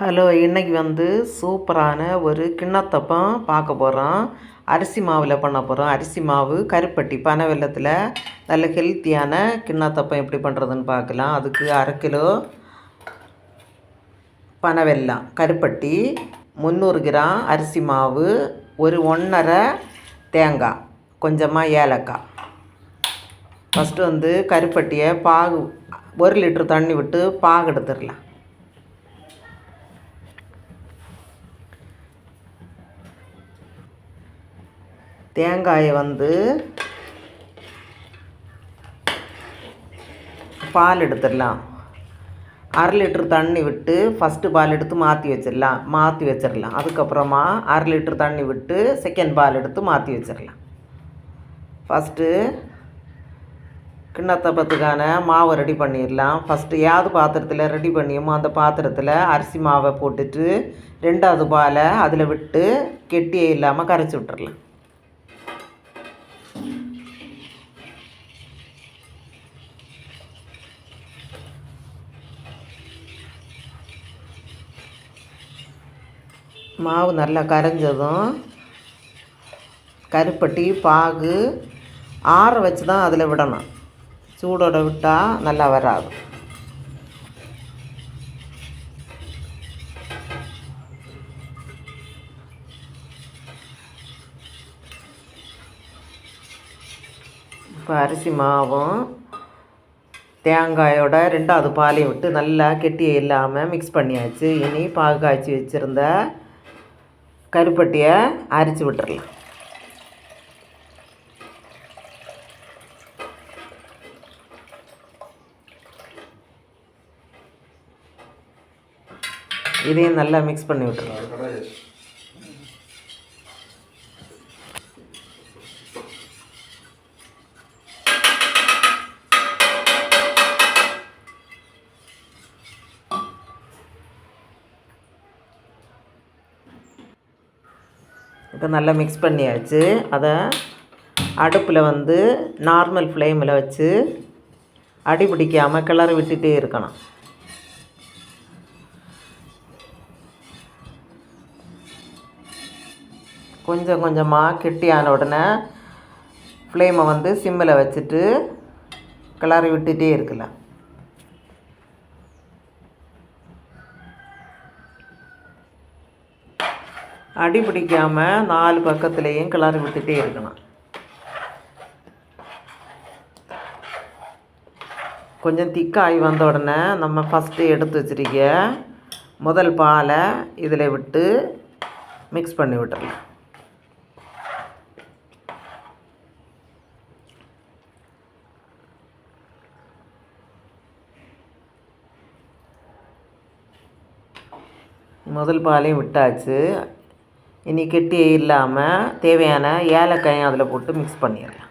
Hello இன்றைக்கி வந்து சூப்பரான ஒரு கிண்ணத்தப்பம் பார்க்க போகிறோம் அரிசி மாவில் பண்ண போகிறோம் அரிசி மாவு கருப்பட்டி பனை வெல்லத்தில் நல்ல ஹெல்த்தியான கிண்ணத்தப்பம் எப்படி பண்ணுறதுன்னு பார்க்கலாம். அதுக்கு அரை கிலோ பனை வெல்லம் கருப்பட்டி முந்நூறு கிராம் அரிசி மாவு ஒரு ஒன்றரை தேங்காய் கொஞ்சமாக ஏலக்காய். ஃபஸ்ட்டு வந்து கருப்பட்டியை பாகு ஒரு லிட்டர் தண்ணி விட்டு பாகு எடுத்துடலாம். தேங்காயை வந்து பால் எடுத்துடலாம். அரை லிட்டர் தண்ணி விட்டு ஃபஸ்ட்டு பால் எடுத்து மாற்றி வச்சிடலாம். மாற்றி வச்சிடலாம். அதுக்கப்புறமா அரை லிட்டர் தண்ணி விட்டு செகண்ட் பால் எடுத்து மாற்றி வச்சிடலாம். ஃபஸ்ட்டு கிண்ணத்தப்பத்துக்கான மாவை ரெடி பண்ணிடலாம். ஃபஸ்ட்டு ஏது பாத்திரத்தில் ரெடி பண்ணியுமோ அந்த பாத்திரத்தில் அரிசி மாவை போட்டுட்டு ரெண்டாவது பாலை அதில் விட்டு கெட்டியே இல்லாமல் கரைச்சி விட்டுறலாம். மாவு நல்லா கரைஞ்சதும் கருப்பட்டி பாகு ஆற வச்சு தான் அதில் விடணும். சூடோட விட்டால் நல்லா வராது. இப்போ அரிசி மாவும் தேங்காயோட ரெண்டாவது பாலையும் விட்டு நல்லா கெட்டி இல்லாமல் மிக்ஸ் பண்ணியாச்சு. இனி பாகு காய்ச்சி வச்சுருந்த கருப்பட்டியை அரிச்சு விட்டுறலாம் இதையும் நல்லா மிக்ஸ் பண்ணி விட்டுறலாம் இப்போ நல்லா மிக்ஸ் பண்ணியாச்சு. அதை அடுப்பில் வந்து நார்மல் ஃப்ளேமில் வச்சு அடி பிடிக்காமல் கிளறி விட்டுகிட்டே இருக்கணும். கொஞ்சம் கொஞ்சமாக கெட்டியான உடனே ஃப்ளேமை வந்து சிம்மில் வச்சுட்டு கிளறி விட்டுகிட்டே இருக்கலாம். அடி பிடிக்காமல் நாலு பக்கத்துலேயும் கிளறி விட்டுட்டே இருக்கணும். கொஞ்சம் திக்காகி வந்த உடனே நம்ம ஃபஸ்ட்டு எடுத்து வச்சிருக்க முதல் பாலை இதில் விட்டு மிக்ஸ் பண்ணி விட்டுறலாம். முதல் பாலையும் விட்டாச்சு. இனி கெட்டி இல்லாமல் தேவையான ஏலக்காயும் அதில் போட்டு மிக்ஸ் பண்ணிடலாம்.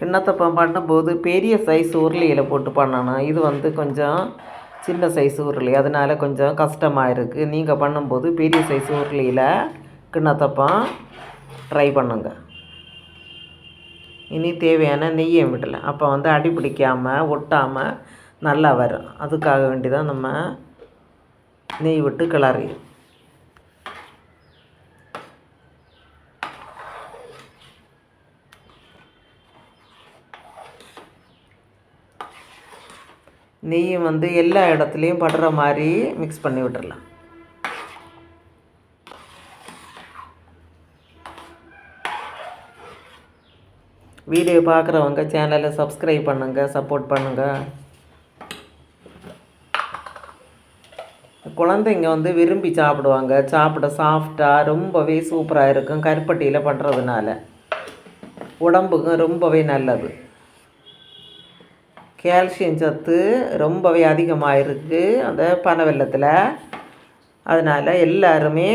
கிண்ணத்தப்பம் பண்ணும்போது பெரிய சைஸ் உருளையில் போட்டு பண்ணணும். இது வந்து கொஞ்சம் சின்ன சைஸ் உருளி. அதனால கொஞ்சம் கஷ்டமாக இருக்குது நீங்கள் பண்ணும்போது பெரிய சைஸ் உருளியில் கிண்ணத்தப்பம் ட்ரை பண்ணுங்கள் இனி தேவையான நெய்யை விடலாம் அப்போ வந்து அடி பிடிக்காமல் ஒட்டாமல் நல்லா வரும் அதுக்காக வேண்டி தான் நம்ம நெய் விட்டு கிளறி. நெய்யும் வந்து எல்லா இடத்துலையும் படுற மாதிரி மிக்ஸ் பண்ணி விட்டுடலாம் வீடியோ பார்க்குறவங்க சேனலை சப்ஸ்கிரைப் பண்ணுங்கள் சப்போர்ட் பண்ணுங்கள் குழந்தைங்க வந்து விரும்பி சாப்பிடுவாங்க. சாப்பிட சாஃப்டாக ரொம்பவே சூப்பராக இருக்கும். கருப்பட்டியில் பண்ணுறதுனால உடம்புக்கும் ரொம்பவே நல்லது. கால்சியம் சத்து ரொம்பவே அதிகமாக இருக்குது அந்த பனை வெள்ளத்தில். அதனால் எல்லாருமே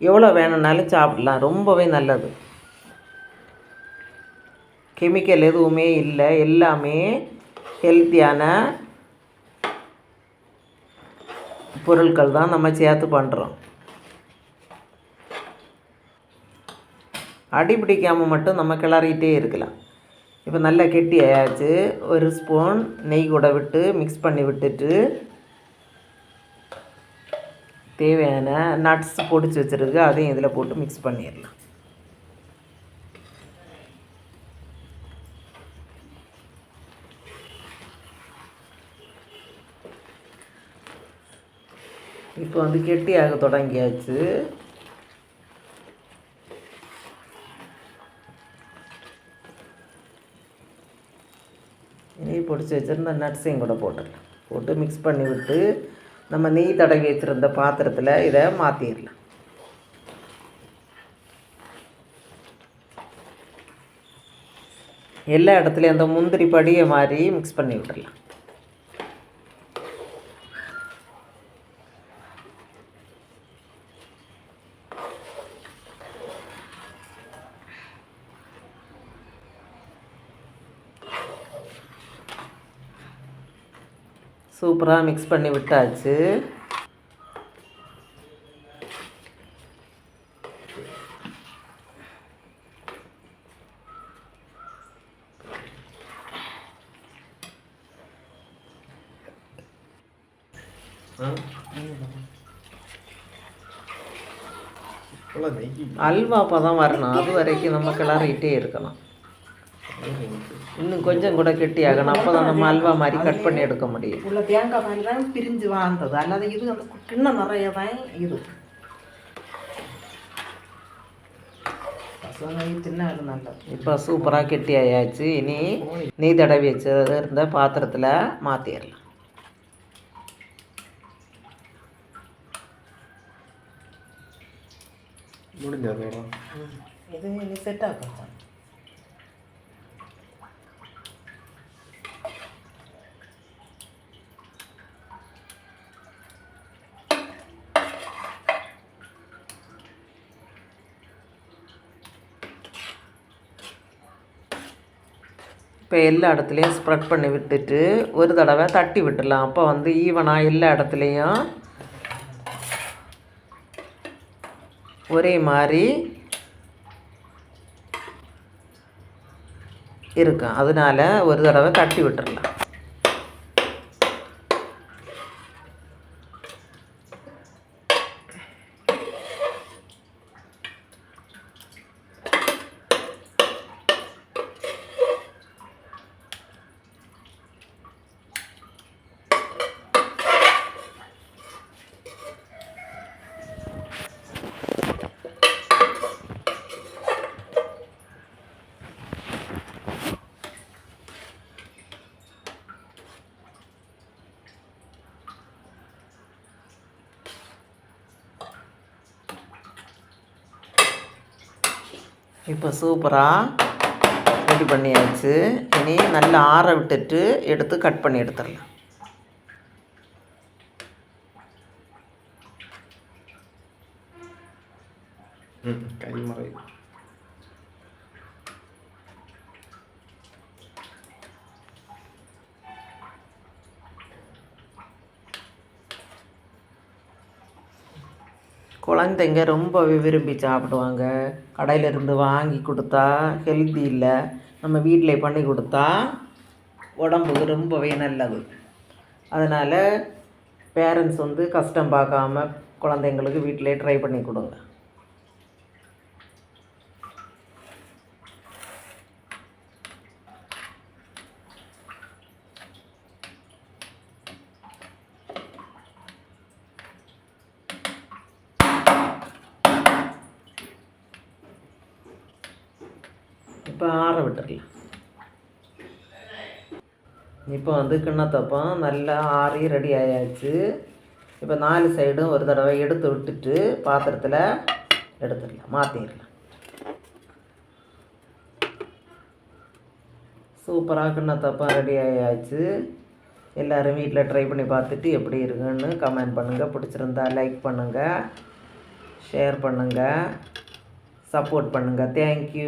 எவ்வளோ வேணும்னாலும் சாப்பிடலாம். ரொம்பவே நல்லது. கெமிக்கல் எதுவுமே இல்லை. எல்லாமே ஹெல்த்தியான பொருட்கள் தான் நம்ம சேர்த்து பண்ணுறோம் அடி பிடிக்காமல் மட்டும் நம்ம கிளறிட்டே இருக்கலாம். இப்போ நல்லா கெட்டி ஆயாச்சு. ஒரு ஸ்பூன் நெய் கூட விட்டு மிக்ஸ் பண்ணி விட்டுட்டு தேவையான நட்ஸ் பொடிச்சு வச்சுருக்கு. அதையும் இதில் போட்டு மிக்ஸ் பண்ணிடலாம். இப்போ வந்து கெட்டியாக தொடங்கியாச்சு. நெய் பொடிச்சு வச்சுருந்த நட்ஸையும் கூட போட்டுடலாம். போட்டு மிக்ஸ் பண்ணி விட்டு நம்ம நெய் தடவி வச்சுருந்த பாத்திரத்தில் இதை மாற்றிடலாம் எல்லா இடத்துலையும் அந்த முந்திரி படியை மாதிரி மிக்ஸ் பண்ணி விட்டுடலாம். சூப்பராக மிக்ஸ் பண்ணி விட்டாச்சு. அல்வா பதம் வரணும். அது வரைக்கும் நம்ம கிளறிட்டே இருக்கணும். இன்னும் கொஞ்சம் கூட கெட்டியாகணும். அப்போ தான் நம்ம அல்வா மாதிரி கட் பண்ணி எடுக்க முடியும். உள்ள தேங்காய் பால் தான் பிரிஞ்சு வாழ்ந்தது. அல்லாத இது அந்த கிண்ணம் நிறைய தான் இது. இப்போ சூப்பராக கெட்டி ஆயாச்சு இனி நெய் தடவி வச்சது இருந்த பாத்திரத்தில் மாற்றிடலாம் முடிஞ்சதோட இது இனி செட் ஆகும் இப்போ எல்லா இடத்துலையும் ஸ்ப்ரெட் பண்ணி விட்டுட்டு ஒரு தடவை தட்டி விட்டுடலாம். அப்போ வந்து ஈவனாக எல்லா இடத்துலையும் ஒரே மாதிரி இருக்கும். அதனால ஒரு தடவை தட்டி விட்டுடலாம். இப்போ சூப்பராக ரெடி பண்ணியாச்சு. இனி நல்லா ஆற விட்டுட்டு எடுத்து கட் பண்ணி எடுத்துடலாம். குழந்தைங்க ரொம்பவே விரும்பி சாப்பிடுவாங்க. கடையிலிருந்து வாங்கி கொடுத்தா ஹெல்த்தி இல்லை. நம்ம வீட்டில் பண்ணி கொடுத்தா உடம்புக்கு ரொம்பவே நல்லது. அதனால் பேரண்ட்ஸ் வந்து கஷ்டம் பார்க்காம குழந்தைங்களுக்கு வீட்டிலே ட்ரை பண்ணி கொடுங்க. இப்போ ஆற விட்டுடலாம் இப்போ வந்து கிண்ணத்தப்பம் நல்லா ஆறி ரெடி ஆயாச்சு. இப்போ நாலு சைடும் ஒரு தடவை எடுத்து விட்டுட்டு பாத்திரத்தில் எடுத்துடலாம். மாற்றிடலாம் சூப்பராக கிண்ணத்தப்பம் ரெடி ஆயாச்சு. எல்லோரும் வீட்டில் ட்ரை பண்ணி பார்த்துட்டு எப்படி இருக்குன்னு கமெண்ட் பண்ணுங்கள் பிடிச்சிருந்தா லைக் பண்ணுங்கள் ஷேர் பண்ணுங்கள் சப்போர்ட் பண்ணுங்கள் தேங்க்யூ